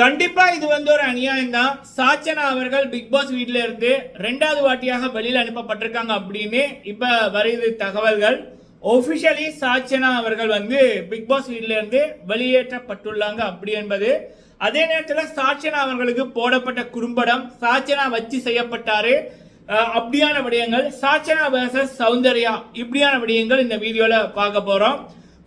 கண்டிப்பா இது வந்து ஒரு அநியாயம் தான் சாச்சனா அவர்கள் பிக் பாஸ் வீட்ல இருந்து ரெண்டாவது வாட்டியாக வெளியில் அனுப்பப்பட்டிருக்காங்க அப்படின்னு இப்ப வருது தகவல்கள். ஒபிஷியலி சாச்சனா அவர்கள் வந்து பிக் பாஸ் வீட்ல இருந்து வெளியேற்றப்பட்டுள்ளாங்க அப்படி என்பது. அதே நேரத்தில் சாச்சனா அவர்களுக்கு போடப்பட்ட குறும்படம் சாச்சனா வச்சு செய்யப்பட்டாரு. அப்படியான விடயங்கள் சாச்சனா வேர்சஸ் சௌந்தர்யா இப்படியான விடயங்கள் இந்த வீடியோவில் பார்க்க போகிறோம்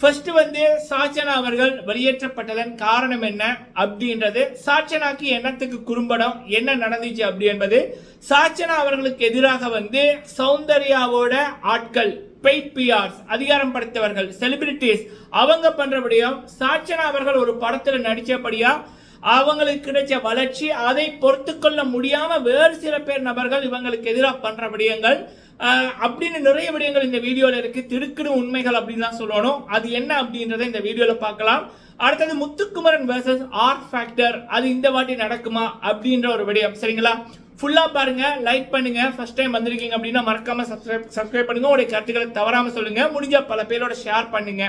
ஃபர்ஸ்ட் வந்து சாச்சனா அவர்கள் வெளியேற்றப்பட்டதன் காரணம் என்ன அப்படின்றது. சாச்சனாக்கு என்னத்துக்கு குறும்படம் என்ன நடந்துச்சு அப்படி என்பது. சாச்சனா அவர்களுக்கு எதிராக வந்து சௌந்தர்யாவோட ஆட்கள் பெய்ட் பிஆர்ஸ் அதிகாரம் படைத்தவர்கள் செலிபிரிட்டிஸ் அவங்க பண்றபடியும் சாச்சனா அவர்கள் ஒரு படத்துல நடிச்சபடியா அவங்களுக்கு கிடைச்ச வளர்ச்சி அதை பொறுத்து கொள்ள முடியாம வேறு சில பேர் நபர்கள் இவங்களுக்கு எதிராக பண்ற விடயங்கள் அப்படின்னு நிறைய விடயங்கள் இந்த வீடியோல இருக்கு. திருக்குறு உண்மைகள் அப்படின்னு தான் சொல்லணும். அது என்ன அப்படின்றத இந்த வீடியோல பார்க்கலாம். அடுத்தது முத்துக்குமரன் வேர்சஸ் ஆர்ட் ஃபேக்டர் அது இந்த வாட்டி நடக்குமா அப்படின்ற ஒரு விடயம். சரிங்களா? ஃபுல்லாக பாருங்க. லைக் பண்ணுங்க. ஃபர்ஸ்ட் டைம் வந்திருக்கீங்க அப்படின்னா மறக்காம சப்ஸ்கிரைப் சப்ஸ்கிரைப் பண்ணுங்க. உடைய கருத்துக்களை தவறாமல் சொல்லுங்க. முடிஞ்ச பல பேரோட ஷேர் பண்ணுங்க.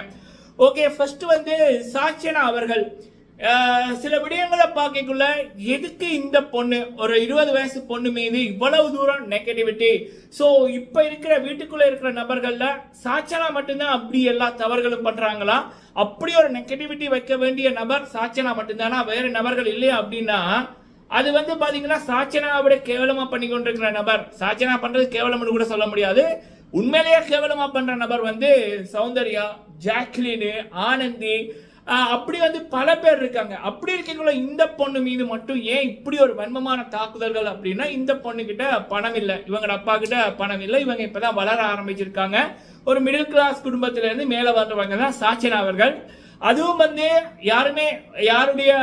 ஓகே ஃபர்ஸ்ட் வந்து சாட்சியனா அவர்கள். சில விடயங்களை பார்க்கக்குள்ள எதுக்கு இந்த பொண்ணு ஒரு இருபது வயசு பொண்ணு மீது இவ்வளவு தூரம் நெகட்டிவிட்டி ஸோ இப்போ இருக்கிற வீட்டுக்குள்ளே இருக்கிற நபர்களில் சாச்சனா மட்டும்தான் அப்படி எல்லா தவறுகளும் பண்ணுறாங்களா அப்படி ஒரு நெகட்டிவிட்டி வைக்க வேண்டிய நபர் சாச்சனா மட்டும்தானா? வேறு நபர்கள் இல்லையா அப்படின்னா அது வந்து பார்த்தீங்கன்னா சாச்சனாவை விட கேவலமாக பண்ணி கொண்டிருக்கிற நபர். சாச்சனா பண்ணுறது கேவலம்னு கூட சொல்ல முடியாது. உண்மையிலேயே கேவலமாக பண்ணுற நபர் வந்து சௌந்தர்யா ஜாக்லின் ஆனந்தி அப்படி வந்து பல பேர் இருக்காங்க. அப்படி இருக்கக்குள்ள இந்த பொண்ணு மீது மட்டும் ஏன் இப்படி ஒரு வன்மமான தாக்குதல்கள் அப்படின்னா இந்த பொண்ணுக்கிட்ட பணம் இல்லை. இவங்க அப்பா கிட்ட பணம் இல்லை. இவங்க இப்பதான் வளர ஆரம்பிச்சிருக்காங்க. ஒரு மிடில் கிளாஸ் குடும்பத்துல இருந்து மேல வந்தவங்க தான் சாச்சனா அவர்கள். அதுவும் வந்து யாருமே யாருடைய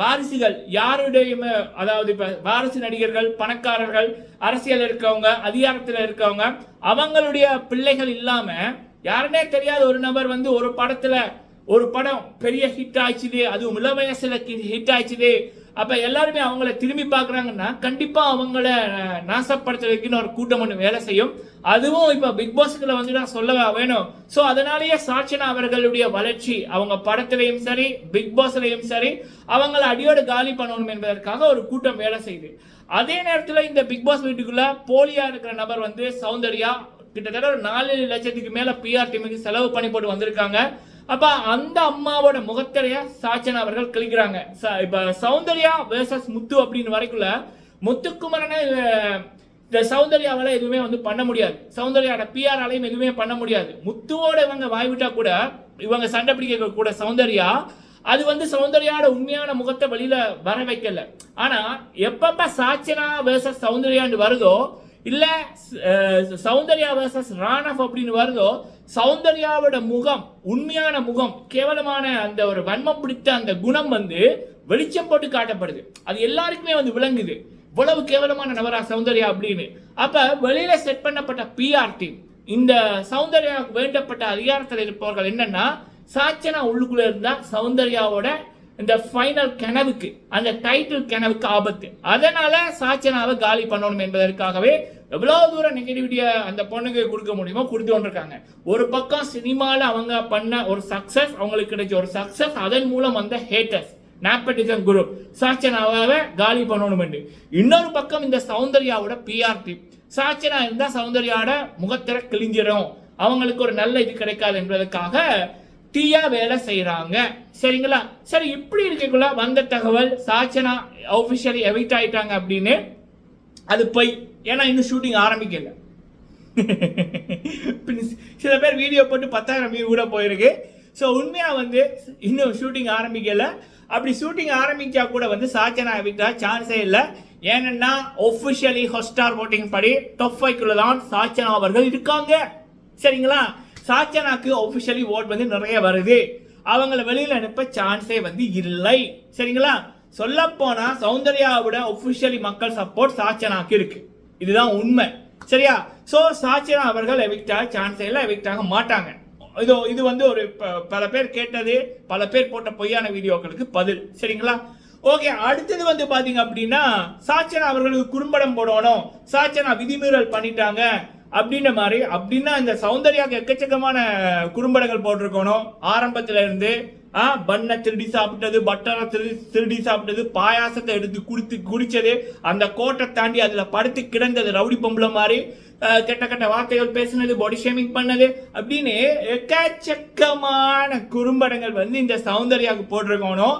வாரிசுகள் யாருடைய அதாவது இப்ப வாரிசு நடிகர்கள் பணக்காரர்கள் அரசியல் இருக்கவங்க அதிகாரத்தில் இருக்கவங்க அவங்களுடைய பிள்ளைகள் இல்லாம யாருனே தெரியாத ஒரு நபர் வந்து ஒரு படத்துல ஒரு படம் பெரிய ஹிட் ஆயிடுச்சுது அதுவும் இள வயசில் ஹிட் ஆயிடுச்சுது. அப்போ எல்லாருமே அவங்கள திரும்பி பார்க்குறாங்கன்னா கண்டிப்பாக அவங்கள நாசப்படுத்துறதுக்குன்னு ஒரு கூட்டம் ஒன்று வேலை செய்யும். அதுவும் இப்போ பிக் பாஸ்க்குள்ள வந்து நான் சொல்ல வேணும். ஸோ அதனாலேயே சாட்சனா அவர்களுடைய வளர்ச்சி அவங்க படத்துலையும் சரி பிக் பாஸ்லயும் சரி அவங்கள அடியோடு காலி பண்ணணும் என்பதற்காக ஒரு கூட்டம் வேலை செய்யுது. அதே நேரத்தில் இந்த பிக் பாஸ் வீட்டுக்குள்ள போலியாக இருக்கிற நபர் வந்து சௌந்தர்யா கிட்டத்தட்ட ஒரு நாலு லட்சத்துக்கு மேலே பிஆர் டீமுக்கு செலவு பண்ணி போட்டு வந்திருக்காங்க. அப்ப அந்த அம்மாவோட முகத்திரைய சாச்சனா அவர்கள் கிளிக்கிறாங்க ச- இப்ப சௌந்தர்யா வேர்சஸ் முத்து அப்படின்னு வரைக்குள்ள முத்துக்குமரனை இந்த சௌந்தர்யாவால எதுவுமே வந்து பண்ண முடியாது. சௌந்தர்யாவோட பிஆர் ஆலையும் எதுவுமே பண்ண முடியாது. முத்துவோட இவங்க வாய்விட்டா கூட இவங்க சண்டை பிடிக்க கூட சௌந்தர்யா அது வந்து சௌந்தர்யாவோட உண்மையான முகத்தை வெளியில வர வைக்கல. ஆனா எப்பப்ப சாச்சனா வேர்சஸ் சௌந்தர்யான்னு வருதோ இல்ல சௌந்தர்யா வேர்சஸ் ராணவ் அப்படின்னு வருதோ சௌந்தர்யாவோட முகம் உண்மையான முகம் கேவலமான அந்த ஒரு வன்மம் பிடித்த அந்த குணம் வந்து வெளிச்சம் போட்டு காட்டப்படுது. அது எல்லாருக்குமே வந்து விளங்குது. இவ்வளவு கேவலமான நபரா சௌந்தர்யா அப்படின்னு. அப்ப வெளியில செட் பண்ணப்பட்ட பிஆர் டீம் இந்த சௌந்தர்யாவுக்கு வேண்டப்பட்ட அதிகாரத்தில் இருப்பவர்கள் என்னன்னா சாச்சனா உள்ளுக்குள்ள இருந்தா சௌந்தர்யாவோட இந்த ஃபைனல் கனவுக்கு அந்த டைட்டில் கனவுக்கு ஆபத்து. அதனால சாச்சனாவை காலி பண்ணணும் என்பதற்காகவே எவ்வளவு தூரம் நெகட்டிவிட்டியை அந்த பொண்ணுக்கு கொடுக்க முடியுமோ கொடுத்து கொண்டிருக்காங்க. ஒரு பக்கம் சினிமாவில் அவங்க பண்ண ஒரு சக்சஸ் அவங்களுக்கு கிடைச்ச ஒரு சக்சஸ் அதன் மூலம் வந்த ஹேட்டர்ஸ் நாப்பட்டிசம் குரூப் சாச்சனாவை காலி பண்ணணும் என்று. இன்னொரு பக்கம் இந்த சௌந்தர்யாவோட பிஆர்டி சாச்சனா இருந்தால் சௌந்தர்யாவோட முகத்திர கிழிஞ்சிடும் அவங்களுக்கு ஒரு நல்ல இது கிடைக்காது என்பதற்காக தீயா வேலை செய்கிறாங்க சரிங்களா? சரி இப்படி இருக்கக்குள்ள வந்த தகவல் சாச்சனா ஆஃபிஷியலி எவிக்ட் ஆயிட்டாங்க அப்படின்னு அது போய். ஏன்னா இன்னும் ஷூட்டிங் ஆரம்பிக்கல. சில பேர் வீடியோ போட்டு பத்தாயிரம் வியூ கூட போயிருக்கு. ஸோ உண்மையாக வந்து இன்னும் ஷூட்டிங் ஆரம்பிக்கல. அப்படி ஷூட்டிங் ஆரம்பித்தா கூட வந்து சாச்சனா எவிக்டா சான்ஸே இல்லை. ஏன்னா ஒஃபிஷியலி ஹொஸ்டார் ஓட்டிங் படி டாப் ஃபைவ்க்குள்ள தான் சாச்சனா அவர்கள் இருக்காங்க. சரிங்களா? சாச்சனாக்கு ஒஃபிஷியலி ஓட் வந்து நிறைய வருது. அவங்கள வெளியில் அனுப்ப சான்ஸே வந்து இல்லை. சரிங்களா? சொல்ல சௌந்தர்யாவோட ஒஃபிஷியலி மக்கள் சப்போர்ட் சாச்சனாக்கு இருக்கு இதுதான் உண்மை. சரியா? ஸோ சாச்சனா அவர்கள் எவிக்டா சான்ஸே இல்லை எவிக்ட் ஆக மாட்டாங்க. இது இது வந்து ஒரு ப- பல பேர் கேட்டது பல பேர் போட்ட பொய்யான வீடியோக்களுக்கு பதில். சரிங்களா? ஓகே அடுத்தது வந்து பார்த்தீங்க அப்படின்னா சாச்சனா அவர்களுக்கு குறும்படம் போடணும். சாச்சனா விதிமீறல் பண்ணிட்டாங்க. அப்படின்ற மாதிரி அப்படின்னா இந்த சௌந்தர்யாக்கு எக்கச்சக்கமான குறும்படங்கள் போட்டிருக்கணும். ஆரம்பத்துல இருந்து ஆ பண்ணை திருடி சாப்பிட்டது பட்டரை திருடி திருடி சாப்பிட்டது பாயாசத்தை எடுத்து குடித்து குடித்தது அந்த கோட்டை தாண்டி அதில் படுத்து கிடந்தது ரவுடி பொம்பளை மாதிரி கெட்ட கெட்ட வார்த்தைகள் பேசினது பாடி ஷேமிங் பண்ணது அப்படின்னு எக்கச்சக்கமான குறும்படங்கள் வந்து இந்த சௌந்தர்யாவுக்கு போட்டிருக்கணும்.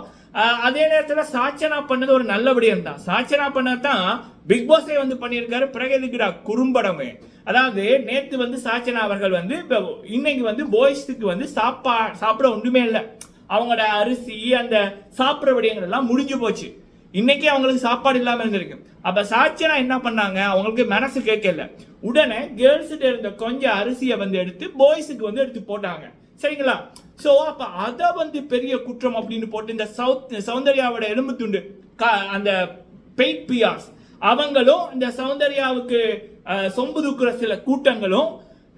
அதே நேரத்தில் சாச்சனா பண்ணது ஒரு நல்ல விடயம் தான் சாச்சனா பண்ணதான் பிக் பாஸே வந்து பண்ணியிருக்காரு. பிறகு எதுக்குடா? குறும்படமே. அதாவது நேற்று வந்து சாச்சனா அவர்கள் வந்து இப்போ இன்னைக்கு வந்து பாய்ஸுக்கு வந்து சாப்பா சாப்பிட ஒன்றுமே இல்லை. அவங்களோட அரிசி அந்த சாப்பிட்ற விடயங்கள் எல்லாம் முடிஞ்சு போச்சு. இன்னைக்கே அவங்களுக்கு சாப்பாடு இல்லாமல் இருந்திருக்கு. அப்போ சாச்சனா என்ன பண்ணாங்க? அவங்களுக்கு மனசு கேட்கல. உடனே கேர்ள்ஸ்கிட்ட இருந்த கொஞ்சம் அரிசியை வந்து எடுத்து பாய்ஸுக்கு வந்து எடுத்து போட்டாங்க. சரிங்களா? ஸோ அப்போ அதை வந்து பெரிய குற்றம் அப்படின்னு போட்டு இந்த சவுத் சௌந்தர்யாவோட எலும்பு துண்டு கா- அந்த பெயிட் பியார்ஸ் அவங்களும் இந்த சௌந்தர்யாவுக்கு சொம்பு தூக்குற சில கூட்டங்களும்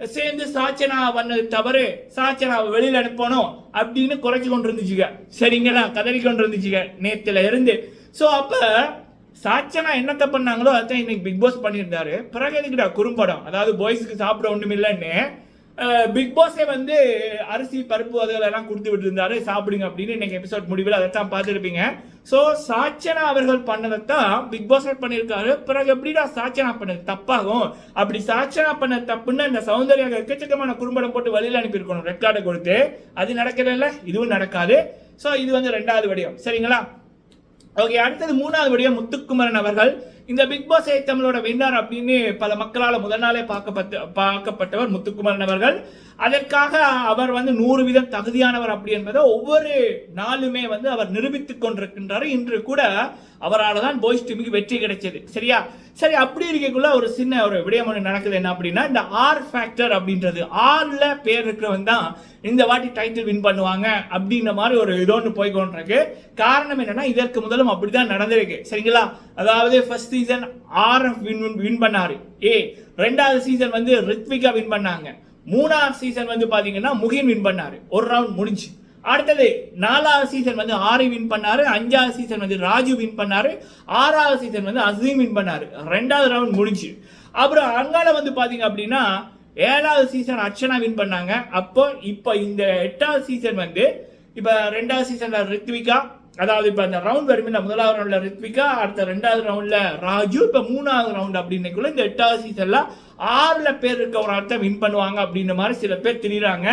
சேர்ந்து சாச்சனா பண்ணது தவறு சாச்சனா வெளியில் அனுப்பணும் அப்படின்னு குறைச்சி கொண்டு இருந்துச்சுங்க சரிங்களா கதறி கொண்டு இருந்துச்சுங்க நேத்துல இருந்து ஸோ அப்ப சாச்சனா என்னத்த பண்ணாங்களோ அதான் இன்னைக்கு பிக் பாஸ் பண்ணியிருந்தாரு. பிறகு எதுக்குடா? குறும்படம். அதாவது பாய்ஸ்க்கு சாப்பிட ஒன்றும் இல்லைன்னு பிக் பாஸே வந்து அரிசி பருப்பு அதுகள் எல்லாம் கொடுத்து விட்டுருந்தாரு. சாப்பிடுங்க அப்படின்னு இன்னைக்கு எபிசோட் முடிவில் அதைத்தான் பார்த்துருப்பீங்க. ஸோ சாச்சனா அவர்கள் பண்ணதைத்தான் பிக் பாஸ் பண்ணியிருக்காரு. பிறகு எப்படிடா சாச்சனா பண்ணது? தப்பாகும். அப்படி சாச்சனா பண்ண தப்புன்னு இந்த சௌந்தர்யா எக்கச்சக்கமான குறும்படம் போட்டு வெளியில் அனுப்பியிருக்கணும் ரெக்கார்டை கொடுத்து. அது நடக்கிறதில்ல இதுவும் நடக்காது. ஸோ இது வந்து ரெண்டாவது வடிவம். சரிங்களா? ஓகே அடுத்தது மூணாவது வடிவம் முத்துக்குமரன் அவர்கள். இந்த பிக் பாஸ் தமிழோட வின்னர் அப்படின்னு பல மக்களால் முதல் நாளே பார்க்கப்பட்டு பார்க்கப்பட்டவர் முத்துக்குமரன் அவர்கள். அதற்காக அவர் வந்து நூறு வீதம் தகுதியானவர் அப்படி என்பதை ஒவ்வொரு நாளுமே வந்து அவர் நிரூபித்துக் கொண்டிருக்கின்றார். இன்று கூட அவரால் தான் போய்ஸ் டீமுக்கு வெற்றி கிடைச்சது. சரியா? சரி அப்படி இருக்கக்குள்ள ஒரு சின்ன ஒரு விடயம் ஒன்று நடக்குது. என்ன அப்படின்னா இந்த ஆர் ஃபேக்டர் அப்படின்றது ஆர்ல பேர் இருக்கிறவன் தான் இந்த வாட்டி டைட்டில் வின் பண்ணுவாங்க அப்படின்ற மாதிரி ஒரு இது ஒன்று போய் கொண்டிருக்கு. காரணம் என்னன்னா இதற்கு முதலும் அப்படிதான் நடந்திருக்கு. சரிங்களா? அதாவது ஃபர்ஸ்ட் சீசன் ஆர் வின் வின் பண்ணாரு. ஏ ரெண்டாவது சீசன் வந்து ரித்விகா வின் பண்ணாங்க. மூணாவது சீசன் வந்து பார்த்தீங்கன்னா முகின் வின் பண்ணாரு. ஒரு ரவுண்ட் முடிஞ்சு. அடுத்தது நாலாவது சீசன் வந்து ஆரி வின் பண்ணார். அஞ்சாவது சீசன் வந்து ராஜு வின் பண்ணார். ஆறாவது சீசன் வந்து அசீம் வின் பண்ணார். ரெண்டாவது ரவுண்ட் முடிஞ்சு. அப்புறம் அங்கால வந்து பார்த்தீங்க அப்படின்னா ஏழாவது சீசன் அர்ச்சனா வின் பண்ணாங்க. அப்போ இப்போ இந்த எட்டாவது சீசன் வந்து இப்போ ரெண்டாவது சீசனில் ரித்விகா அதாவது இப்போ அந்த ரவுண்ட் வருமில்ல முதலாவது ரவுண்டில் ரித்விகா அடுத்த ரெண்டாவது ரவுண்டில் ராஜு இப்போ மூணாவது ரவுண்ட் அப்படின்னுக்குள்ள இந்த எட்டாவது சீசன்ல ஆறில் பேர் இருக்க ஒரு அர்த்தம் வின் பண்ணுவாங்க அப்படின்ற மாதிரி சில பேர் தெரியுறாங்க.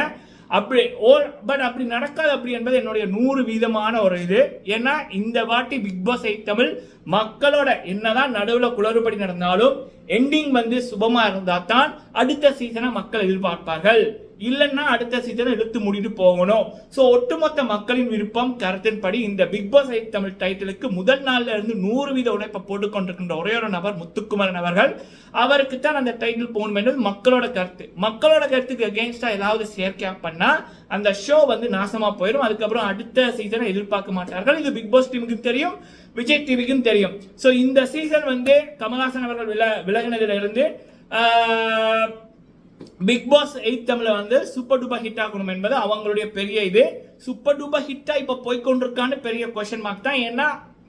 அப்படி ஓ பட் அப்படி நடக்காது அப்படி என்பது என்னுடைய நூறு வீதமான ஒரு இது. ஏன்னா இந்த வாட்டி பிக் பாஸ் தமிழ் மக்களோட என்னதான் நடுவில் குளறுபடி நடந்தாலும் எண்டிங் வந்து சுபமாக இருந்தால் தான் அடுத்த சீசனை மக்கள் எதிர்பார்ப்பார்கள். இல்லைன்னா அடுத்த சீசனை இழுத்து முடிட்டு போகணும். ஸோ ஒட்டுமொத்த மக்களின் விருப்பம் கருத்தின்படி இந்த பிக் பாஸ் தமிழ் டைட்டிலுக்கு முதல் நாள்ல இருந்து நூறு வீத உழைப்பை போட்டுக்கொண்டிருக்கின்ற ஒரே ஒரு நபர் முத்துக்குமரன் அவர்கள். அவருக்கு தான் அந்த டைட்டில் போகணும் என்பது மக்களோட கருத்து. மக்களோட கருத்துக்கு அகேன்ஸ்டா ஏதாவது செயற்கையா பண்ணா அந்த ஷோ வந்து நாசமா போயிடும். அதுக்கப்புறம் அடுத்த சீசனை எதிர்பார்க்க மாட்டார்கள். இது பிக் பாஸ் டீமுக்கு தெரியும் விஜய் டிவிக்கும் தெரியும். ஸோ இந்த சீசன் வந்து கமல்ஹாசன் அவர்கள் வில விலகினதுல இருந்து பிக் பாஸ் எயிட் தமிழ வந்து சூப்பர் டூப்பர் ஹிட் ஆகணும் என்பது அவங்களுடைய பெரிய இது. சூப்பர் டூப்பர் ஹிட்டா இப்ப போய்க்கொண்டிருக்கான்னு பெரிய கொஸ்டின் மார்க் தான். ஏன்னா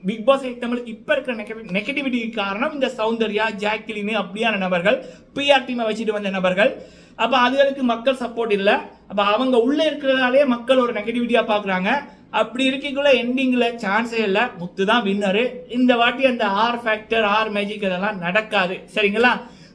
பிக் பாஸ் எயிட் தமிழுக்கு இப்ப இருக்கிற நெகட்டிவிட்டி காரணம் இந்த சௌந்தர்யா ஜாக்கிலின் அப்படியான நபர்கள் பிஆர் டீமை வச்சுட்டு வந்த நபர்கள். அப்ப அதுகளுக்கு மக்கள் சப்போர்ட் இல்ல. அப்ப அவங்க உள்ள இருக்கிறதாலே மக்கள் ஒரு நெகட்டிவிட்டியா பாக்குறாங்க அப்படி இருக்கக்குள்ள எண்டிங்ல சான்ஸே இல்ல. முத்து தான் வின்னரு இந்த வாட்டி அந்த ஆர் ஃபேக்டர் ஆர் மேஜிக் இதெல்லாம் நடக்காது. சரிங்களா?